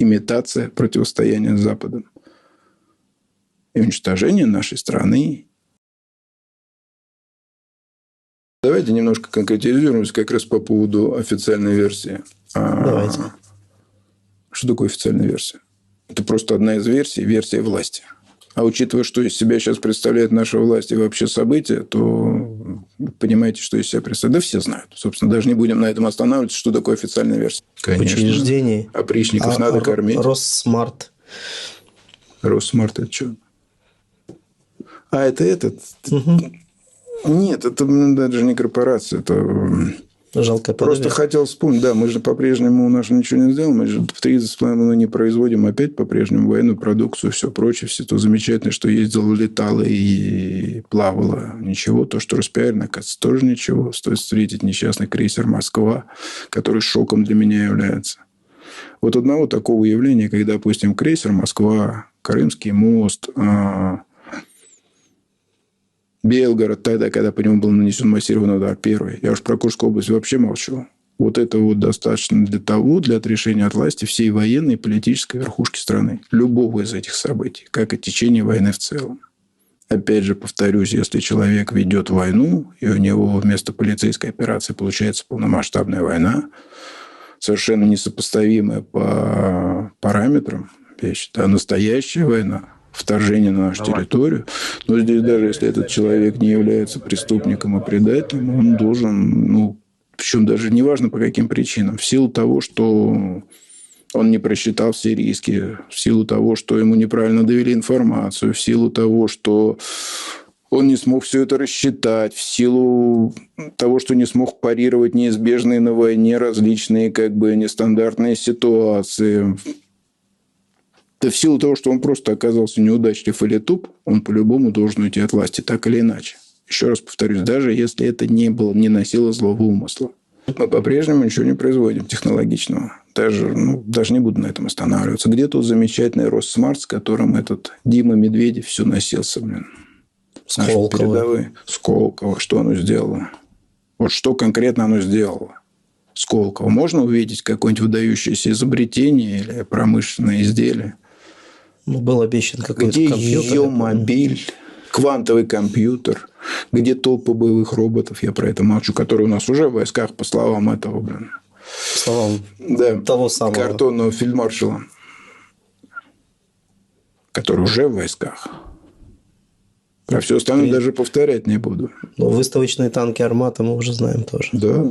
имитация противостояния с Западом и уничтожение нашей страны. Давайте немножко конкретизируемся как раз по поводу официальной версии. А, Давайте. Что такое официальная версия? Это просто одна из версий, версия власти. А учитывая, что из себя сейчас представляет наша власть и вообще события, то понимаете, что из себя представляет. Да все знают. Собственно, даже не будем на этом останавливаться, что такое официальная версия. Учреждений. Опричников А, надо Ро- кормить. Россмарт. Росмарт это что? А, это этот? Мгм. Нет, это даже не корпорация. Это м, Жалкое просто хотел вспомнить. Да, мы же по-прежнему у нас ничего не сделаем. Мы же в 30,5 не производим опять по-прежнему военную продукцию, все прочее. Все то замечательное, что ездило, летало и плавало. Ничего. То, что распиарено, оказывается, тоже ничего. Стоит встретить несчастный крейсер «Москва», который шоком для меня является. Вот одного такого явления, когда, допустим, крейсер «Москва», Крымский мост, а, Белгород, тогда, когда по нему был нанесен массированный удар первый. Я уж про Курскую область вообще молчу. Вот это вот достаточно для того, для отрешения от власти всей военной и политической верхушки страны. Любого из этих событий, как и течение войны в целом. Опять же, повторюсь, если человек ведет войну, и у него вместо полицейской операции получается полномасштабная война, совершенно несопоставимая по параметрам вещь. Да, настоящая война, вторжение на нашу территорию. Но здесь даже если этот человек не является преступником и предателем, он должен, ну, причем даже неважно по каким причинам, в силу того, что он не просчитал все риски, в силу того, что ему неправильно довели информацию, в силу того, что он не смог все это рассчитать, в силу того, что не смог парировать неизбежные на войне различные как бы нестандартные ситуации. Да в силу того, что он просто оказался неудачлив или туп, он по-любому должен уйти от власти, так или иначе. Еще раз повторюсь, даже если это не было, не носило злого умысла. Мы по-прежнему ничего не производим технологичного. Даже, ну, даже не буду на этом останавливаться. Где тут замечательный Россмарт, с которым этот Дима Медведев все носился, блин. Сколково. передовые. Сколково. Что оно сделало? Вот что конкретно оно сделало? Сколково. Можно увидеть какое-нибудь выдающееся изобретение или промышленное изделие? Ну, был обещан какой-то Где компьютер. ее мобиль, квантовый компьютер, где толпы боевых роботов, я про это молчу, которые у нас уже в войсках, по словам этого, блин, По словам да, того самого. картонного фельдмаршала, который уже в войсках. А все остальное При- даже повторять не буду. Ну, выставочные танки «Армата» мы уже знаем тоже. Да.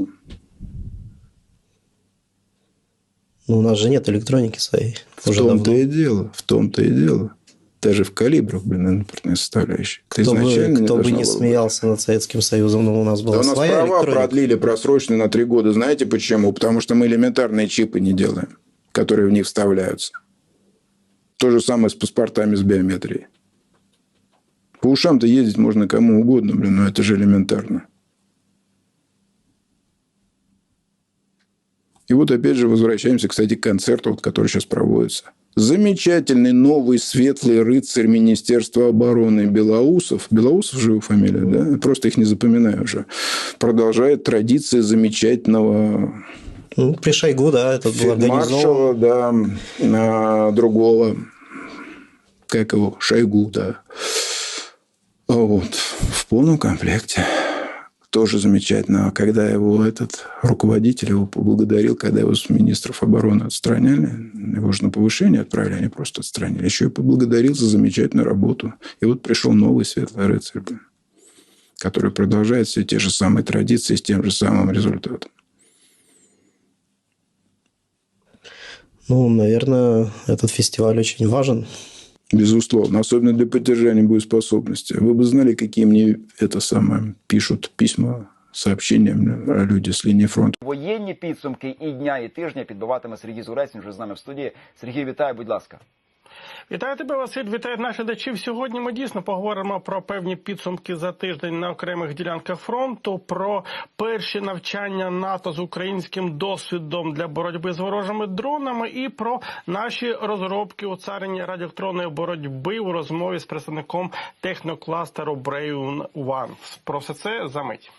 Ну, у нас же нет электроники своей. В том-то и дело. В том-то и дело. Даже в калибрах, блин, импортная составляющая. Это Кто бы, кто бы не быть. смеялся над Советским Союзом, но у нас была Да у нас своя права электроника. продлили просроченные на три года. Знаете почему? Потому что мы элементарные чипы не делаем, которые в них вставляются. То же самое с паспортами с биометрией. По ушам-то ездить можно кому угодно, блин, но это же элементарно. И вот опять же возвращаемся, кстати, к концерту, вот, который сейчас проводится. Замечательный новый светлый рыцарь Министерства обороны Белоусов. Белоусов же его фамилия, да? Просто их не запоминаю уже. Продолжает традиции замечательного Ну, при Шойгу, да, этот был организован. фельдмаршала, да, а, другого, как его, Шойгу, да. Вот, в полном комплекте. Тоже замечательно. А когда его этот руководитель его поблагодарил, когда его с министров обороны отстраняли, его же на повышение отправили, они просто отстранили. Еще и поблагодарил за замечательную работу. И вот пришел новый светлый рыцарь, который продолжает все те же самые традиции с тем же самым результатом. Ну, наверное, этот фестиваль очень важен. Безусловно, особенно для поддержания боеспособности. Вы бы знали, какие мне это самое пишут письма, сообщения мне люди с линии фронта. Воєнні підсумки і дня, і тижня підбиватиме Сергій Зурець. Він вже з нами в студії. Сергій, вітаю, будь ласка. Вітаю тебе, Василь. Вітаю наших глядачів. Сьогодні ми дійсно поговоримо про певні підсумки за тиждень на окремих ділянках фронту, про перші навчання НАТО з українським досвідом для боротьби з ворожими дронами, і про наші розробки у царині радіоелектронної боротьби у розмові з представником технокластеру Brain One. Про все це за мить.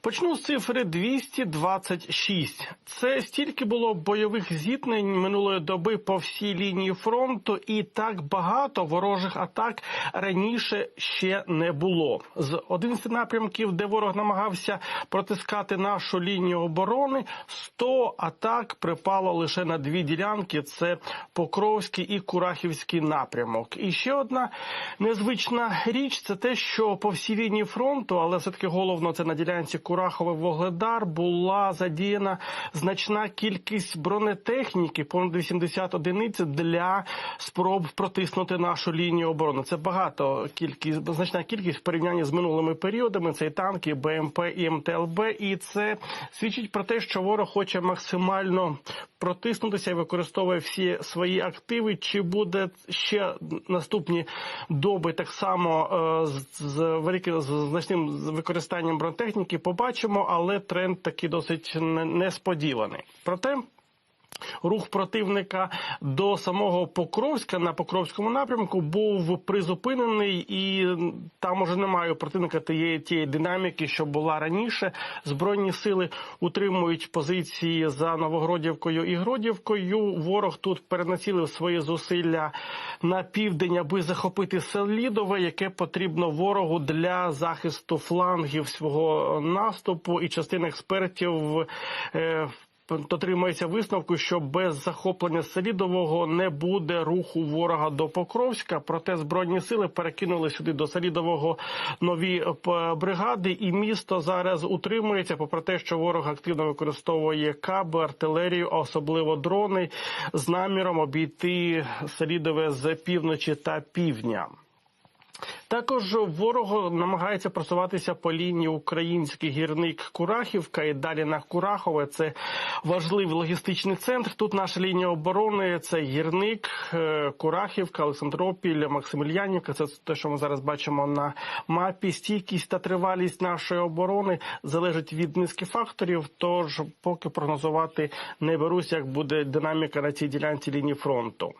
Почну з цифри 226. Це стільки було бойових зіткнень минулої доби по всій лінії фронту, і так багато ворожих атак раніше ще не було. З 11 напрямків, де ворог намагався протискати нашу лінію оборони, 100 атак припало лише на дві ділянки: це Покровський і Курахівський напрямок. І ще одна незвична річ це те, що по всій лінії фронту, але все таки головно це на ділянці Курахове Вогледар, була задіяна значна кількість бронетехніки, понад 80 одиниць для спроб протиснути нашу лінію оборони. Це багато кількість, значна кількість в порівнянні з минулими періодами. Це і танки, БМП і МТЛБ, і це свідчить про те, що ворог хоче максимально протиснутися і використовує всі свої активи. Чи буде ще наступні доби так само е, з, великим з значним використанням бронетехніки? Побачимо, але тренд такий досить несподіваний. Проте. Рух противника до самого Покровська на Покровському напрямку був призупинений, і там уже немає у противника тієї тієї динаміки, що була раніше. Збройні сили утримують позиції за Новогродівкою і Гродівкою. Ворог тут перенацілив свої зусилля на південь, аби захопити Селідове, яке потрібно ворогу для захисту флангів свого наступу. І частина експертів. Е, Дотримується висновку, що без захоплення Селідового не буде руху ворога до Покровська. Проте збройні сили перекинули сюди до Селідового нові бригади, і місто зараз утримується, попри те, що ворог активно використовує каби, артилерію, а особливо дрони, з наміром обійти Селідове з півночі та півдня. Також ворог намагається просуватися по лінії український гірник Курахівка і далі на Курахове. Це важливий логістичний центр. Тут наша лінія оборони це гірник, е, Курахівка, Олександропіль, Максимільянівка. Це те, що ми зараз бачимо на мапі. Стійкість та тривалість нашої оборони залежить від низки факторів. Тож поки прогнозувати не берусь, як буде динаміка на цій ділянці лінії фронту.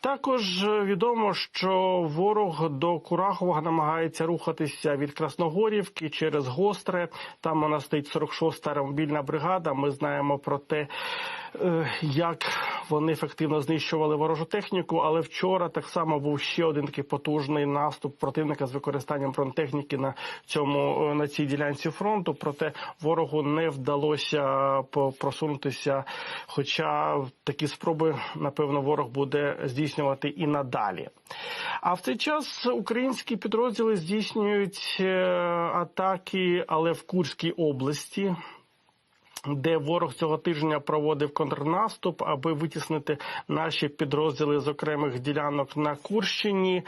Також е, відомо, що ворог до Курахового намагається рухатися від Красногорівки через Гостре. Там вона стоїть 46-та аеромобільна бригада. Ми знаємо про те, е, як вони ефективно знищували ворожу техніку. Але вчора так само був ще один такий потужний наступ противника з використанням бронетехніки на цьому е, на цій ділянці фронту. Проте ворогу не вдалося по- просунутися. Хоча такі спроби, напевно, ворог буде здійснювати і надалі. А в цей час українські підрозділи здійснюють е, атаки, але в Курській області. Де ворог цього тижня проводив контрнаступ, аби витіснити наші підрозділи з окремих ділянок на Курщині.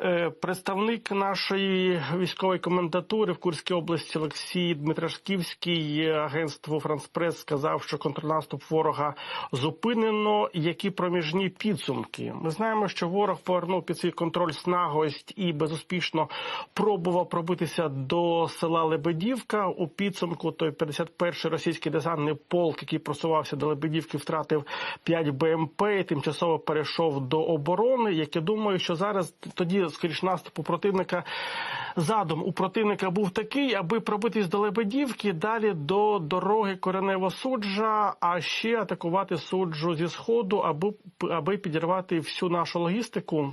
Е, Представник нашої військової комендатури в Курській області Олексій Дмитрашківський агентству Франспрес сказав, що контрнаступ ворога зупинено. Які проміжні підсумки? Ми знаємо, що ворог повернув під свій контроль снагость і безуспішно пробував пробитися до села Лебедівка. У підсумку той 51-й російський десантний полк, який просувався до Лебедівки, втратив 5 БМП і тимчасово перейшов до оборони. Як я думаю, що зараз тоді, скоріш наступу противника, задум у противника був такий, аби пробитись до Лебедівки, далі до дороги Коренево суджа, а ще атакувати суджу зі сходу, аби, аби підірвати всю нашу логістику.